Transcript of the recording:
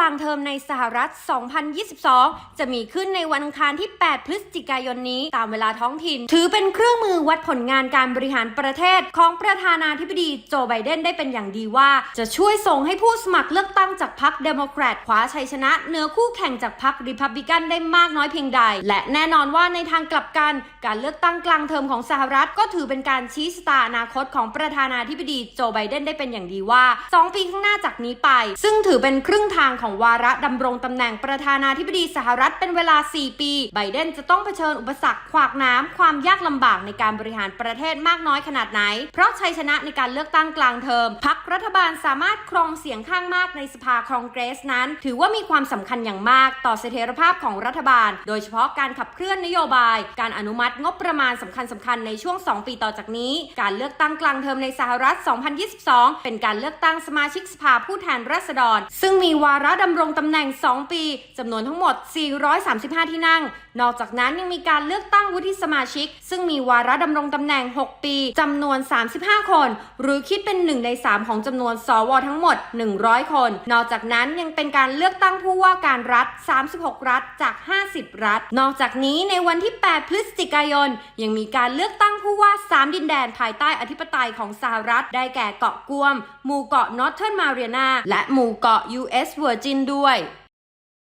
ลางเทอมในสหรัฐ 2022 จะมีขึ้นในวันอังคารที่ 8 พฤศจิกายนนี้ตามเวลาท้องถิ่น ถือเป็นเครื่องมือวัดผลงานการบริหารประเทศของประธานาธิบดีโจไบเดนได้เป็นอย่างดีว่า จะช่วยส่งให้ผู้สมัครเลือกตั้งจากพรรคเดโมแครตคว้าชัยชนะเหนือคู่แข่งจากพรรคริพับลิกันได้มากน้อยเพียงใด และแน่นอนว่าในทางกลับกัน การเลือกตั้งกลางเทอมของสหรัฐ ก็ถือเป็นการชี้ชะตาอนาคตของประธานาธิบดีโจไบเดนได้เป็นอย่างดีว่า 2 ปีข้างหน้าจากนี้ไป ซึ่งถือเป็นครึ่งทางของวาระดำรงตำแหน่งประธานาธิบดีสหรัฐเป็นเวลา 4 ปี ไบเดนจะต้องเผชิญอุปสรรคขวากน้ำความยากลำบากในการบริหารประเทศมากน้อยขนาดไหน เพราะชัยชนะในการเลือกตั้งกลางเทอมพรรครัฐบาลสามารถครองเสียงข้างมากในสภาคองเกรสนั้น ถือว่ามีความสำคัญอย่างมากต่อเสถียรภาพของรัฐบาล โดยเฉพาะการขับเคลื่อนนโยบาย การอนุมัติงบประมาณสำคัญสำคัญๆในช่วง 2 ปีต่อจากนี้ การเลือกตั้งกลางเทอมในสหรัฐ 2022 เป็นการเลือกตั้งสมาชิกสภาผู้แทนราษฎร ซึ่งมีวาระดำรงตำแหน่ง 2 ปีจำนวนทั้งหมด 435 ที่นั่ง นอกจากนั้นยังมีการเลือกตั้งวุฒิสมาชิก ซึ่งมีวาระดำรงตำแหน่ง 6 ปีจำนวน 35 คน หรือคิดเป็น 1 ใน 3 ของจำนวนสวทั้งหมด 100 คน นอกจากนั้นยังเป็นการเลือกตั้งผู้ว่าการรัฐ 36 รัฐจาก 50 รัฐ นอกจากนี้ในวันที่ 8 พฤศจิกายน ยังมีการเลือกตั้งผู้ว่า 3 ดินแดนภายใต้อธิปไตยของสหรัฐ ได้แก่เกาะกวม หมู่เกาะ Northern Mariana และหมู่เกาะ U.S. Virgin จินด้วย